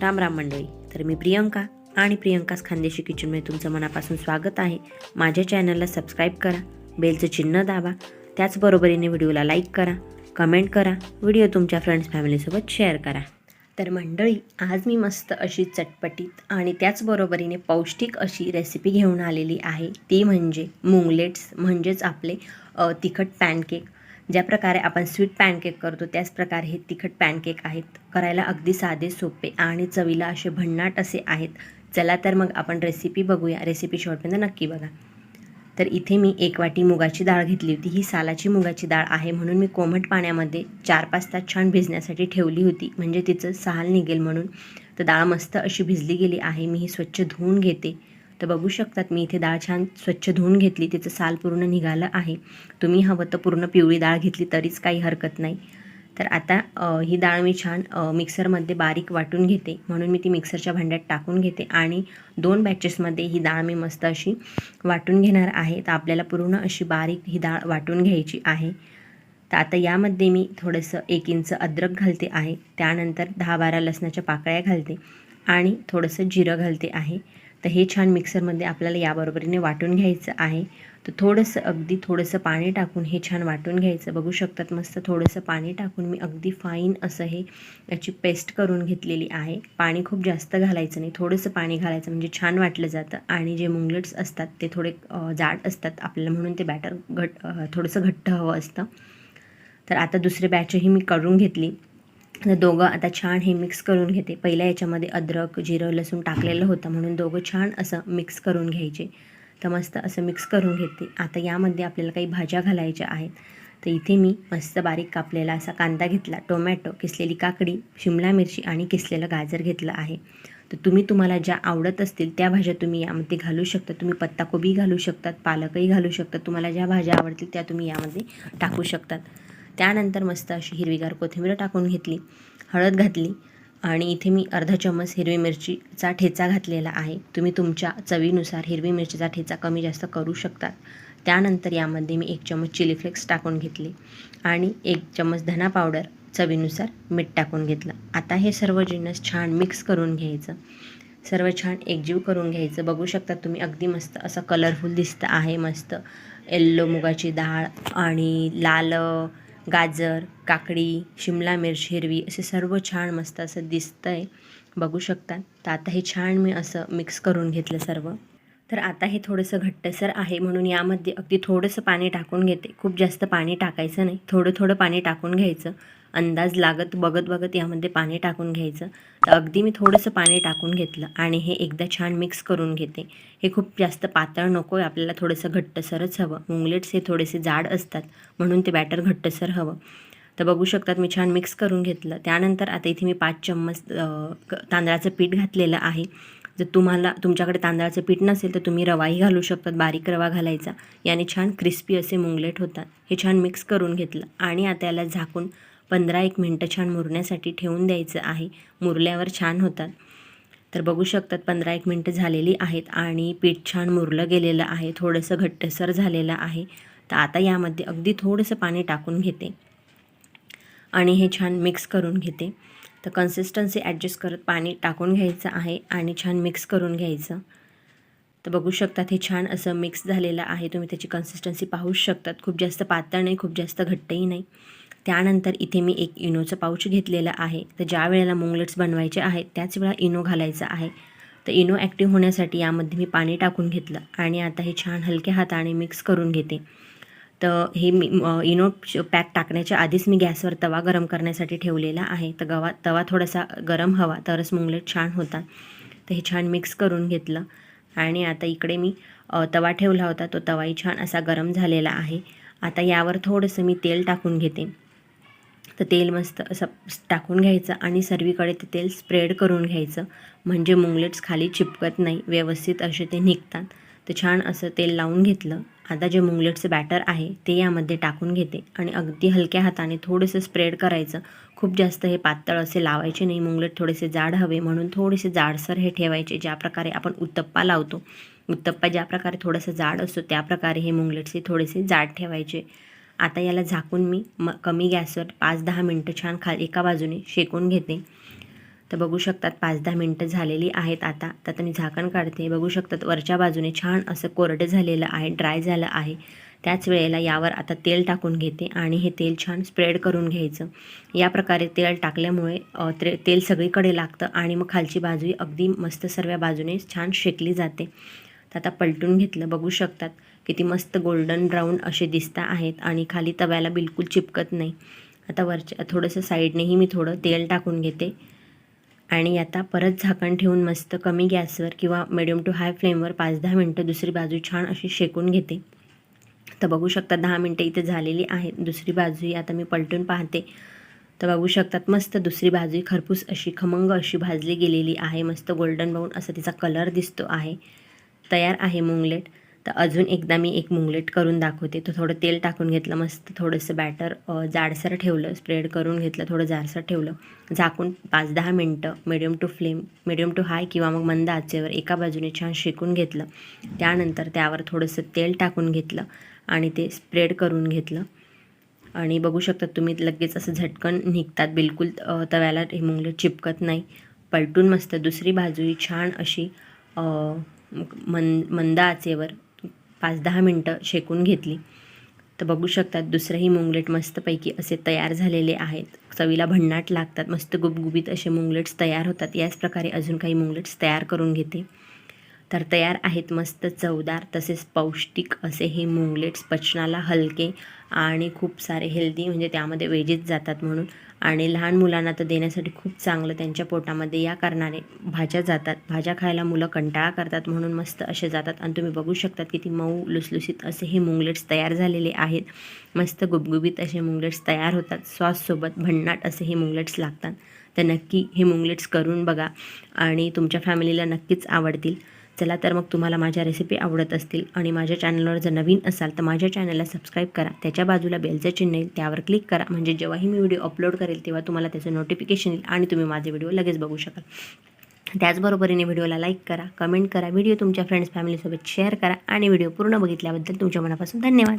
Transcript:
राम राम मंडळी. तर मी प्रियंका आणि प्रियंकास खानदेशी किचनमध्ये तुमचं मनापासून स्वागत आहे. माझ्या चॅनलला सबस्क्राईब करा बेलचं चिन्ह दाबा त्याचबरोबरीने व्हिडिओला लाईक करा कमेंट करा व्हिडिओ तुमच्या फ्रेंड्स फॅमिलीसोबत शेअर करा. तर मंडळी आज मी मस्त अशी चटपटीत आणि त्याचबरोबरीने पौष्टिक अशी रेसिपी घेऊन आलेली आहे. ती म्हणजे मुंगलेट्स म्हणजेच आपले तिखट पॅनकेक ज्या प्रकारे आपण स्वीट पॅनकेक करतो त्याच प्रकारे हे तिखट पॅनकेक आहेत. करायला अगदी साधे सोपे आणि चवीला असे भन्नाट असे आहेत. चला तर मग आपण रेसिपी बघूया. रेसिपी शेवटपर्यंत नक्की बघा. तर इथे मी एक वाटी मुगाची डाळ घेतली होती. ही सालाची मुगाची डाळ आहे म्हणून मी कोमट पाण्यामध्ये चार पाच तास छान भिजण्यासाठी ठेवली होती. म्हणजे तिचं साल निघेल म्हणून. तर डाळ मस्त अशी भिजली गेली आहे. मी ही स्वच्छ धुवून घेते. तर बघू शकतात मी इथे डाळ छान स्वच्छ धुवून घेतली तिचं साल पूर्ण निघालं आहे. तुम्ही हवं तर पूर्ण पिवळी डाळ घेतली तरीच काही हरकत नाही. तर आता ही डाळ मी छान मिक्सरमध्ये बारीक वाटून घेते. म्हणून मी ती मिक्सरच्या भांड्यात टाकून घेते आणि दोन बॅचेसमध्ये ही डाळ मी मस्त अशी वाटून घेणार आहे. तर आपल्याला पूर्ण अशी बारीक ही डाळ वाटून घ्यायची आहे. तर आता यामध्ये मी थोडंसं एक इंच अद्रक घालते आहे. त्यानंतर दहा बारा लसणाच्या पाकळ्या घालते आणि थोडंसं जिरं घालते आहे. तर हे छान मिक्सरमध्ये आपल्याला याबरोबरीने वाटून घ्यायचं आहे. तर थोडंसं अगदी थोडंसं पाणी टाकून हे छान वाटून घ्यायचं. बघू शकतात मस्त थोडंसं पाणी टाकून मी अगदी फाईन असं हे याची पेस्ट करून घेतलेली आहे. पाणी खूप जास्त घालायचं नाही. थोडंसं पाणी घालायचं म्हणजे छान वाटलं जातं. आणि जे मुंगलेट्स असतात ते थोडे जाड असतात. आपल्याला म्हणून ते बॅटर घट थोडंसं घट्ट हवं असतं. तर आता दुसरी बॅचही मी करून घेतली. दोघं आता छान हे मिक्स करून घेते. पहिल्या याच्यामध्ये अद्रक जिरं लसूण टाकलेलं होतं म्हणून दोघं छान असं मिक्स करून घ्यायचे. तर मस्त असं मिक्स करून घेते. आता यामध्ये आपल्याला काही भाज्या घालायच्या आहेत. तर इथे मी मस्त बारीक कापलेला असा कांदा घेतला टोमॅटो किसलेली काकडी शिमला मिरची आणि किसलेलं गाजर घेतलं आहे. तर तुम्ही तुम्हाला ज्या आवडत असतील त्या भाज्या तुम्ही यामध्ये घालू शकता. तुम्ही पत्ताकोबी घालू शकतात पालकही घालू शकता. तुम्हाला ज्या भाज्या आवडतील त्या तुम्ही यामध्ये टाकू शकतात. त्यानंतर मस्त अशी हिरवीगार कोथिंबीर टाकून घेतली हळद घातली आणि इथे मी अर्धा चम्मच हिरवी मिरचीचा ठेचा घातलेला आहे. तुम्ही तुमच्या चवीनुसार हिरवी मिरचीचा ठेचा कमी जास्त करू शकतात त्यानंतर यामध्ये मी एक चम्मच चिली फ्लेक्स टाकून घेतले आणि एक चम्मच धना पावडर चवीनुसार मीठ टाकून घेतलं. आता हे सर्व जिन्नस छान मिक्स करून घ्यायचं. सर्व छान एकजीव करून घ्यायचं. बघू शकता तुम्ही अगदी मस्त असं कलरफुल दिसतं आहे. मस्त येल्लो मुगाची डाळ आणि लाल गाजर काकडी शिमला मिरची हिरवी असे सर्व छान मस्त असं दिसतं आहे बघू शकता तर आता हे छान मी असं मिक्स करून घेतलं सर्व. तर आता हे थोडंसं घट्टसर आहे म्हणून यामध्ये अगदी थोडंसं पाणी टाकून घेते. खूप जास्त पाणी टाकायचं नाही. थोडं थोडं पाणी टाकून घ्यायचं. अंदाज लागत बघत बघत यामध्ये पाणी टाकून घ्यायचं. तर अगदी मी थोडंसं पाणी टाकून घेतलं आणि हे एकदा छान मिक्स करून घेते. हे खूप जास्त पातळ नको आहे आपल्याला थोडंसं घट्टसरच हवं. मुंगलेट्स हे थोडेसे जाड असतात म्हणून ते बॅटर घट्टसर हवं. तर बघू शकतात मी छान मिक्स करून घेतलं. त्यानंतर आता इथे मी पाच चम्मच क- तांदळाचं पीठ घातलेलं आहे. जर तुम्हाला तुमच्याकडे तांदळाचं पीठ नसेल तर तुम्ही रवाही घालू शकतात बारीक रवा घालायचा. याने छान क्रिस्पी असे मुंगलेट होतात. हे छान मिक्स करून घेतलं आणि आता याला झाकून पंधरा एक मिनटं छान मुरण्यासाठी ठेवून द्यायचं आहे. मुरल्यावर छान होतात. तर बघू शकतात पंधरा एक मिनटं झालेली आहेत आणि पीठ छान मुरलं गेलेलं आहे. थोडंसं घट्टसर झालेलं आहे. तर आता यामध्ये अगदी थोडंसं पाणी टाकून घेते. आणि हे छान मिक्स करून घेते. तर कन्सिस्टन्सी ॲडजस्ट करत पाणी टाकून घ्यायचं आहे आणि छान मिक्स करून घ्यायचं. तर बघू शकतात हे छान असं मिक्स झालेलं आहे. तुम्ही त्याची कन्सिस्टन्सी पाहूच शकतात. खूप जास्त पातळ नाही खूप जास्त घट्टही नाही. त्यानंतर इथे मी एक इनोचं पाऊच घेतलेलं आहे. तर ज्या वेळेला मुंगलेट्स बनवायचे आहेत त्याच वेळा इनो घालायचा आहे. तर इनो ॲक्टिव्ह होण्यासाठी यामध्ये मी पाणी टाकून घेतलं आणि आता हे छान हलक्या हाताने मिक्स करून घेते. तर हे मी इनो पॅक टाकण्याच्या आधीच मी गॅसवर तवा गरम करण्यासाठी ठेवलेला आहे. तर गवा तवा थोडासा गरम हवा तरच मुंगलेट छान होतात. तर हे छान मिक्स करून घेतलं आणि आता इकडे मी तवा ठेवला होता. तो तवाही छान असा गरम झालेला आहे. आता यावर थोडंसं मी तेल टाकून घेते. तर तेल मस्त असं टाकून घ्यायचं आणि सर्वीकडे ते तेल स्प्रेड करून घ्यायचं. म्हणजे मुंगलेट्स खाली चिपकत नाही व्यवस्थित असे ते निघतात. तर छान असं तेल लावून घेतलं. आता जे मुंगलेटचं बॅटर आहे ते यामध्ये टाकून घेते आणि अगदी हलक्या हाताने थोडंसं स्प्रेड करायचं. खूप जास्त हे पातळ असे लावायचे नाही. मुंगलेट थोडेसे जाड हवे म्हणून थोडेसे जाडसर हे ठेवायचे. ज्या प्रकारे आपण उत्तप्पा लावतो उत्तप्पा ज्या प्रकारे थोडंसं जाड असतो त्या प्रकारे हे मुंगलेट्स हे थोडेसे जाड ठेवायचे. आता याला झाकून मी म कमी गॅसवर पाच दहा मिनटं छान खा एका बाजूने शेकून घेते. तर बघू शकतात पाच दहा मिनटं झालेली आहेत आता. तर आता मी झाकण काढते. बघू शकतात वरच्या बाजूने छान असं कोरडं झालेलं आहे ड्राय झालं आहे. त्याच वेळेला यावर आता तेल टाकून घेते आणि हे तेल छान स्प्रेड करून घ्यायचं. या प्रकारे तेल टाकल्यामुळे ते तेल सगळीकडे लागतं आणि मग खालची बाजू अगदी मस्त सर्व बाजूने छान शेकली जाते. तर आता पलटून घेतलं. बघू शकतात किती मस्त गोल्डन ब्राऊन असे दिसता आहेत आणि खाली तव्याला बिलकुल चिपकत नाही. आता वरच्या थोडंसं साईडनेही मी थोडं तेल टाकून घेते. आणि आता परत झाकण ठेवून मस्त कमी गॅसवर किंवा मिडियम टू हाय फ्लेमवर पाच दहा मिनटं दुसरी बाजू छान अशी शेकून घेते. तर बघू शकता दहा मिनटं इथे झालेली आहेत. दुसरी बाजूही आता मी पलटून पाहते. तर बघू शकतात मस्त दुसरी बाजू खरपूस अशी खमंग अशी भाजली गेलेली आहे. मस्त गोल्डन ब्राऊन असा तिचा कलर दिसतो आहे. तयार आहे मुंगलेट. तर अजून एकदा मी एक मुंगलेट करून दाखवते. तर थोडं तेल टाकून घेतलं मस्त थोडंसं बॅटर जाडसर ठेवलं स्प्रेड करून घेतलं थोडं जाडसर ठेवलं. झाकून पाच दहा मिनटं medium to flame medium to high किंवा मग मंद आचेवर एका बाजूने छान शेकून घेतलं. त्यानंतर त्यावर थोडंसं तेल टाकून घेतलं आणि ते स्प्रेड करून घेतलं. आणि बघू शकता तुम्ही लगेच असं झटकन निघतात. बिलकुल तव्याला हे मुंगले चिपकत नाही. पलटून मस्त दुसरी बाजूही छान अशी मंद मन मंद आचेवर पाच दहा मिनटं शेकून घेतली. तर बघू शकतात दुसरंही मुंगलेट मस्तपैकी असे तयार झालेले आहेत. चवीला भन्नाट लागतात. मस्त गुबगुबीत असे मुंगलेट्स तयार होतात. याच प्रकारे अजून काही मुंगलेट्स तयार करून घेते. तर तयार आहेत मस्त चवदार तसेच पौष्टिक असे हे मुंगलेट्स पचनाला हलके आणि खूप सारे हेल्दी म्हणजे त्यामध्ये वेजेस जातात म्हणून. आणि लहान मुलांना तर देण्यासाठी खूप चांगलं त्यांच्या पोटामध्ये या कारणाने भाज्या जातात. भाज्या खायला मुलं कंटाळा करतात म्हणून मस्त असे जातात. आणि तुम्ही बघू शकतात किती मऊ लुसलुसीत असे हे मुंगलेट्स तयार झालेले आहेत. मस्त गुबगुबीत असे मुंगलेट्स तयार होतात. सॉससोबत भन्नाट असे हे मुंगलेट्स लागतात. तर नक्की हे मुंगलेट्स करून बघा आणि तुमच्या फॅमिलीला नक्कीच आवडतील. चला तर मग तुम्हाला माझ्या रेसिपी आवडत असतील आणि माझ्या चॅनलवर जर नवीन असाल तर माझ्या चॅनलला सबस्क्राईब करा. त्याच्या बाजूला बेलचं चिन्ह येईल त्यावर क्लिक करा. म्हणजे जेव्हाही मी व्हिडिओ अपलोड करेल तेव्हा तुम्हाला त्याचं नोटिफिकेशन येईल आणि तुम्ही माझे व्हिडिओ लगेच बघू शकाल. त्याचबरोबरीने व्हिडिओला लाईक करा कमेंट करा व्हिडिओ तुमच्या फ्रेंड्स फॅमिलीसोबत शेअर करा आणि व्हिडिओ पूर्ण बघितल्याबद्दल तुमच्या मनापासून धन्यवाद.